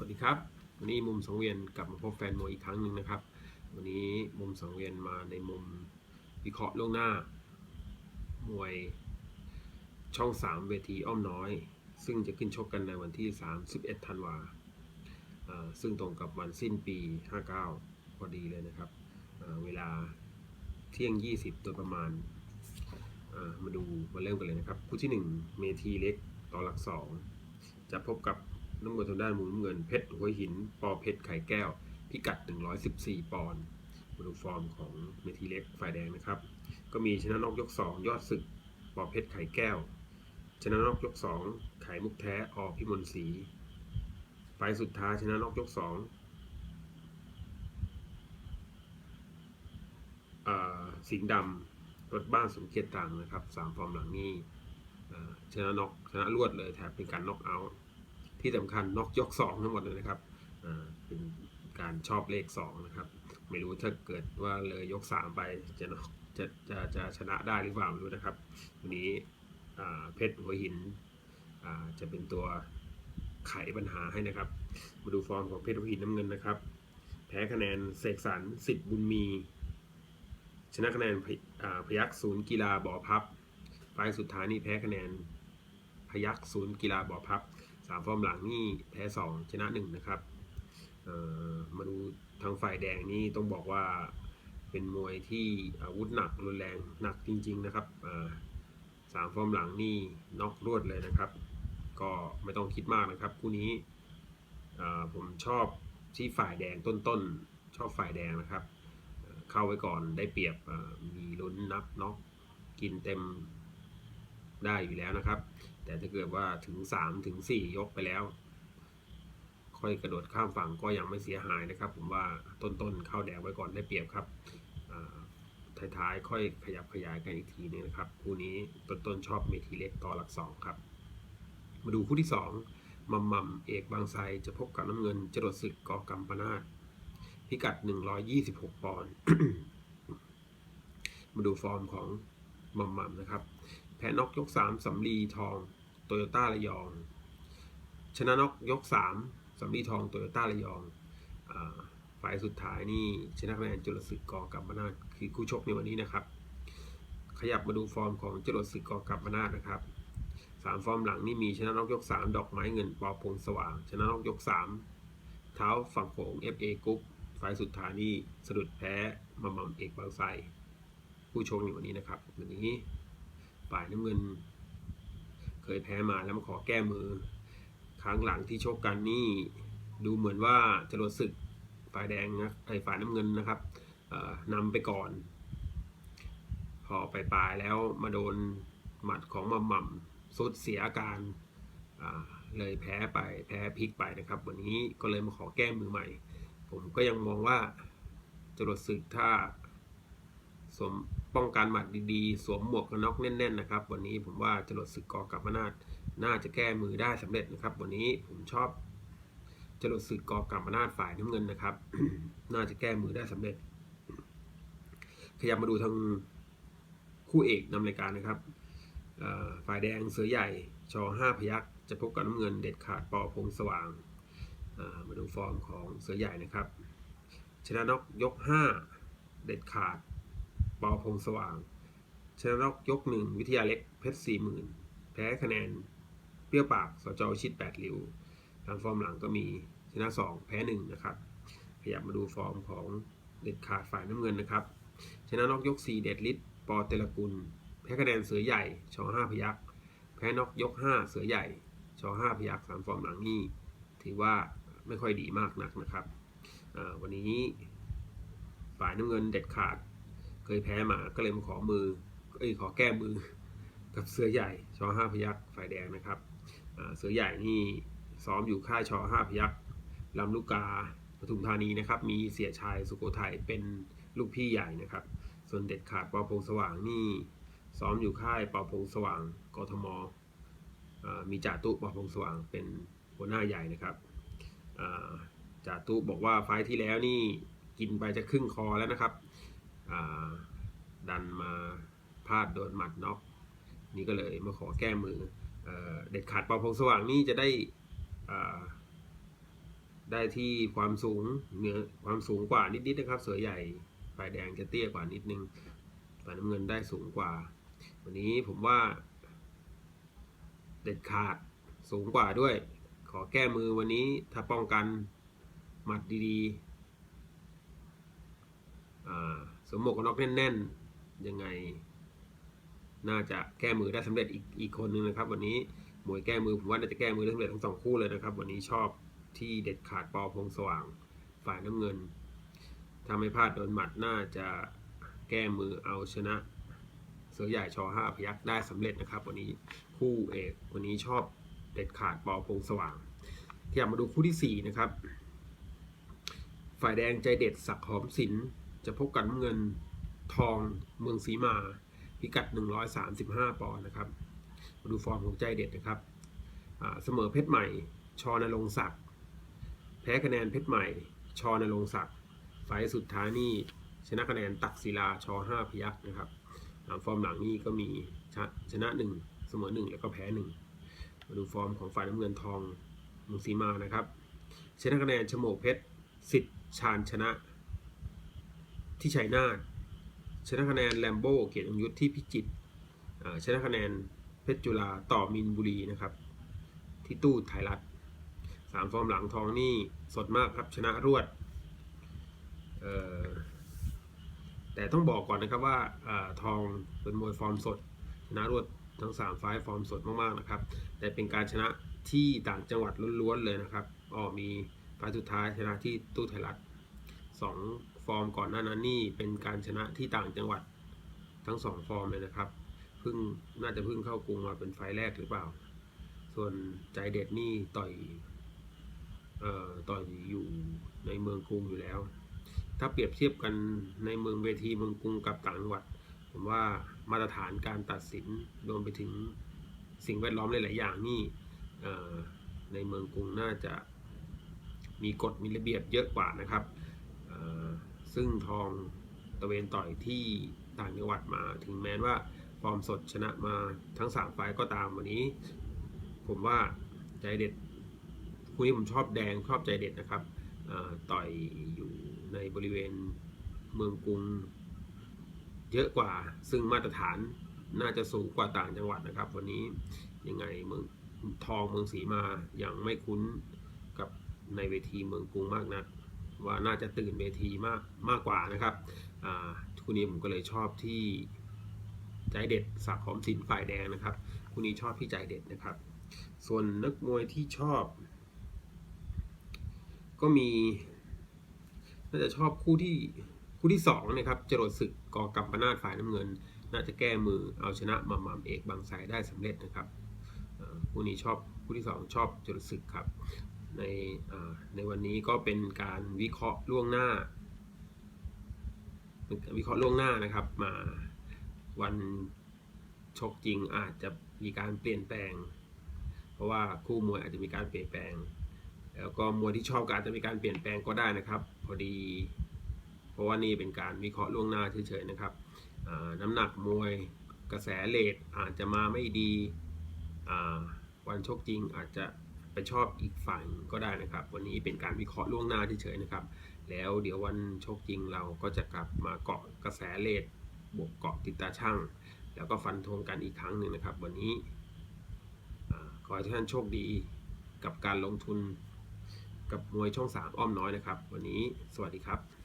วัสดีครับ วันนี้มุมสังเวียนกลับมาพบแฟนมวยอีกครั้งหนึ่งนะครับ วันนี้มุมสังเวียนมาในมุมวิเคราะห์ล่วงหน้า มวยช่อง 3 เวทีอ้อมน้อย ซึ่งจะขึ้นชกกันในวันที่ 31 ธันวาซึ่งตรงกับวันสิ้นปี 59 พอดีเลยนะครับ เวลาเที่ยง 20 โดยประมาณามาดูมาเริ่มกันเลยนะครับ คู่ที่ 1 เมทีเล็กต่อหลัก 2 จะพบกับ น้ำเงินทางด้านมุมน้ำเงินเพชรหัวหิน ปอเพชรไข่แก้ว พิกัด 114 ปอนด์มาดูฟอร์มของเมทีเล็กฝ่ายแดงนะครับ ก็มีชนะนอกยก 2 ยอดศึก ปอเพชรไข่แก้ว ชนะนอกยก 2 ไข่มุกแท้อพิมลศรีไฟสุดท้ายชนะนอกยก2อ่าสิงห์ดำรถบ้านสมเกียรติตังนะครับสามฟอร์มหลังนี้ชนะนอกชนะรวดเลยแถมเป็นการน็อกเอาท์ ที่สำคัญน็อกยก2ทั้งหมดเลยนะครับเป็นการชอบเลข2นะครับ ไม่รู้ถ้าเกิดว่าเลยยก3ไปจะน็อกจะจะจะชนะได้หรือเปล่าไม่รู้นะครับ วันนี้เพชรหัวหินจะเป็นตัวไขปัญหาให้นะครับ มาดูฟอร์มของเพชรหัวหินน้ำเงินนะครับ แพ้คะแนนเสกสรรสิทธิ์บุญมี ชนะคะแนนพพยักศูนย์กีฬาบ่อพับไฟสุดท้ายนี่แพ้คะแนนพยักศูนย์กีฬาบ่อพับ สามฟอร์มหลังนี่แพ้สองชนะหนึ่งนะครับมาดูทางฝ่ายแดงนี่ต้องบอกว่าเป็นมวยที่อาวุธหนักรุนแรงหนักจริง ๆ นะครับสามฟอร์มหลังนี่น็อกรวดเลยนะครับ ก็ไม่ต้องคิดมากนะครับคู่นี้ผมชอบที่ฝ่ายแดงต้นๆ ชอบฝ่ายแดงนะครับ เข้าไว้ก่อนได้เปรียบมีลุ้นนับน็อกกินเต็มได้อยู่แล้วนะครับ แต่ถ้าเกิดว่าถึง 3 ถึง 4 ยกไปแล้ว ค่อยกระโดดข้ามฝั่งก็ยังไม่เสียหายนะครับ ผมว่าต้นๆเข้าแดงไว้ก่อนได้เปรียบครับท้ายๆ ค่อยขยับขยายกันอีกทีนึงนะครับ คู่นี้ต้นๆชอบเมทีเล็กต่อหลักสองครับ มาดูคู่ที่ 2มัมมัมเอกบางไทรจะพบกับน้ำเงินจรดศึกกอกำปนาตพิกัด 126 ปอนด์มาดูฟอร์มของมัมมัมนะครับ แพ้นอกยก 3สำลีทอง โตโยต้าระยอง ชนะนอกยก3สำลีทองโตโยต้าระยองอาไฟล์สุดท้ายนี่ชนะคะแนนจรดศึกกอกับมนาถคือคู่ชกในวันนี้นะครับ ขยับมาดูฟอร์มของจรดศึกกอกับมนาถนะครับสามฟอร์มหลังนี่มีชนะนอกยก3ดอกไม้เงินปอพงสว่าง ชนะนอกยก3เท้าฝั่งโขง FA กรุ๊ปไฟล์สุดท้ายนี่สะดุดแพ้มามัมเอกบางไทรผู้ชมในวันนี้นะครับวันนี้ฝ่ายน้ำเงิน เคยแพ้มาแล้วมาขอแก้มือ ครั้งหลังที่ชกกันนี่ดูเหมือนว่าจะรดศึกฝ่ายแดงนะไอฝ่ายน้ำเงินนะครับนำไปก่อน พอไปปลายแล้วมาโดนหมัดของมัมมัมสุดเสียอาการเลยแพ้ไปแพ้พลิกไปนะครับ วันนี้ก็เลยมาขอแก้มือใหม่ ผมก็ยังมองว่าจรวดศึกถ้า สวมป้องกันหมัดดีๆ สวมหมวกกันน็อกแน่นๆนะครับ วันนี้ผมว่าจรดศึกกอกับมนาดน่าจะแก้มือได้สำเร็จนะครับ วันนี้ผมชอบจรดศึกกอกับมนาดฝ่ายน้ำเงินนะครับ น่าจะแก้มือได้สำเร็จ ขยับมาดูทางคู่เอกนำรายการนะครับฝ่ายแดงเสือใหญ่ชอห้าพยักจะพบกับน้ำเงินเด็ดขาดปอพงสว่างามาดูฟอร์มของเสือใหญ่นะครับ ชนะน็อกยก 5 เด็ดขาด ปอพงสว่าง ชนะน็อกยก1วิทยาเล็กเพชรสี่หมื่นแพ้คะแนน เปรี้ยวปากสจชิด8หลิวทางฟอร์มหลังก็มีชนะ2แพ้1นะครับ ขยับมาดูฟอร์มของเด็ดขาดฝ่ายน้ำเงินนะครับ ชนะน็อกยก4เด็ดลิศปอเตลกุล แพ้คะแนนเสือใหญ่ชอห้าพยักแพ้น็อกยก5เสือใหญ่ชอห้าพยักสามฟอร์มหลังนี่ถือว่าไม่ค่อยดีมากนักนะครับวันนี้ฝ่ายน้ำเงินเด็ดขาด เคยแพ้มาก็เลยมาขอมือเอ้ยขอแก้มือกับเสือใหญ่ชอห้าพยักฝ่ายแดงนะครับเสือใหญ่นี่ซ้อมอยู่ค่ายชอห้าพยักลำลูกกาปทุมธานีนะครับ มีเสียชายสุโขทัยเป็นลูกพี่ใหญ่นะครับ ส่วนเด็ดขาดปอพงสว่างนี่ซ้อมอยู่ค่ายปอพงสว่างกทมมีจ่าตุปอพงสว่างเป็นหัวหน้าใหญ่นะครับจ่าตุบอกว่าไฟที่แล้วนี่กินไปจะครึ่งคอแล้วนะครับ ดันมาพลาดโดนหมัดน็อกนี่ก็เลยมาขอแก้มือเอเด็ดขาดปอพงสว่างนี่จะได้ได้ที่ความสูงเหนือความสูงกว่านิดๆนะครับเสือใหญ่ฝ่ายแดงจะเตี้ยกว่านิดนึงฝ่ายน้ำเงินได้สูงกว่า วันนี้ผมว่า เด็ดขาดสูงกว่าด้วย ขอแก้มือวันนี้ถ้าป้องกันหมัดดีๆอ่า สวมหมวกกันน็อกแน่นๆ ยังไง น่าจะแก้มือได้สำเร็จอีกอีกคนนึงนะครับ วันนี้มวยแก้มือผมว่าน่าจะแก้มือได้สำเร็จทั้งสองคู่เลยนะครับ วันนี้ชอบที่เด็ดขาดปอพงสว่าง ฝ่ายน้ำเงินถ้าไม่พลาดโดนหมัดน่าจะแก้มือเอาชนะ เสือใหญ่ชอห้าพยักได้สำเร็จนะครับ วันนี้คู่เอกวันนี้ชอบเด็ดขาดปอพงสว่างที่อยากมาดูคู่ที่สี่นะครับ ฝ่ายแดงใจเด็ดสักหอมสิน จะพบกับน้ำเงินทองเมืองสีมาพิกัด 135 ปอนด์นะครับมาดูฟอร์มของใจเด็ดนะครับเสมอเพชรใหม่ ชอนรงศักดิ์แพ้คะแนนเพชรใหม่ ชอนรงศักดิ์ไฟสุดท้ายนี่ชนะคะแนนตักศิลาชอ5พยักษ์นะครับฟอร์มหลังนี่ก็มีชนะชนะ 1 เสมอ 1 แล้วก็แพ้ 1 มาดูฟอร์มของฝ่ายน้ำเงินทองมุงสีมานะครับชนะคะแนนชโมกเพชรสิทธิ์ชาญชนะ ที่ชัยนาทชนะคะแนนแลมโบ้เกียรติองยุทธที่พิจิตรชนะคะแนนเพชรจุฬาต่อมินบุรีนะครับ ที่ตู้ไทยรัฐสามฟอร์มหลังทองนี่สดมากครับชนะรวดแต่ต้องบอกก่อนนะครับว่าอทองเป็นมวยฟอร์มสด ชนะรวดทั้งสามไฟล์ฟอร์มสดมากๆนะครับ แต่เป็นการชนะที่ต่างจังหวัดล้วนๆเลยนะครับอ๋อมีไฟล์สุดท้ายชนะที่ตู้ไทยรัฐสอง ฟอร์มก่อนหน้านั้นนี่เป็นการชนะที่ต่างจังหวัดทั้งสองฟอร์มเลยนะครับเพิ่งน่าจะเพิ่งเข้ากรุงมาเป็นไฟแรกหรือเปล่า ส่วนใจเด็ดนี่ต่อยเอ่อต่อยอยู่ในเมืองกรุงอยู่แล้ว ถ้าเปรียบเทียบกันในเมืองเวทีเมืองกรุงกับต่างจังหวัด ผมว่ามาตรฐานการตัดสินรวมไปถึงสิ่งแวดล้อมหลาย ๆ อย่างนี่ในเมืองกรุงน่าจะมีกฎมีระเบียบเยอะกว่านะครับ ซึ่งทองตะเวนต่อยที่ต่างจังหวัดมา ถึงแม้ว่าฟอร์มสดชนะมาทั้ง 3 ไฟล์ก็ตามวันนี้ ผมว่าใจเด็ดคู่นี้ผมชอบแดงชอบใจเด็ดนะครับต่อยอยู่ในบริเวณเมืองกรุงเยอะกว่า ซึ่งมาตรฐานน่าจะสูงกว่าต่างจังหวัดนะครับ วันนี้ยังไงเมืองทองเมืองศรีมายังไม่คุ้นกับในเวทีเมืองกรุงมากนัก ว่าน่าจะตื่นเวทีมากมากกว่านะครับคู่นี้ผมก็เลยชอบที่ใจเด็ดสักหอมสินฝ่ายแดงนะครับคู่นี้ชอบที่ใจเด็ดนะครับ ส่วนนักมวยที่ชอบ ก็มีน่าจะชอบคู่ที่คู่ที่สองนะครับจรวดศึกกอกัมปนาตฝ่ายน้ำเงิน น่าจะแก้มือเอาชนะมัมมัมเอกบางไทรได้สำเร็จนะครับคู่นี้ชอบคู่ที่สองชอบจรวดศึกครับ ในในวันนี้ก็เป็นการวิเคราะห์ล่วงหน้า วิเคราะห์ล่วงหน้านะครับ มาวันชกจริงอาจจะมีการเปลี่ยนแปลง เพราะว่าคู่มวยอาจจะมีการเปลี่ยนแปลง แล้วก็มวยที่ชอบก็อาจจะมีการเปลี่ยนแปลงก็ได้นะครับ พอดี เพราะว่านี่เป็นการวิเคราะห์ล่วงหน้าเฉยๆนะครับน้ำหนักมวยกระแสเลทอาจจะมาไม่ดีวันชกจริงอาจจะ ไปชอบอีกฝั่งก็ได้นะครับ วันนี้เป็นการวิเคราะห์ล่วงหน้าเฉยๆนะครับ แล้วเดี๋ยววันโชคจริงเราก็จะกลับมาเกาะกระแสเลทบวกเกาะติดตาช่าง แล้วก็ฟันธงกันอีกครั้งหนึ่งนะครับ วันนี้ขอให้ท่านโชคดีกับการลงทุนกับมวยช่อง 3 อ้อมน้อยนะครับ วันนี้สวัสดีครับ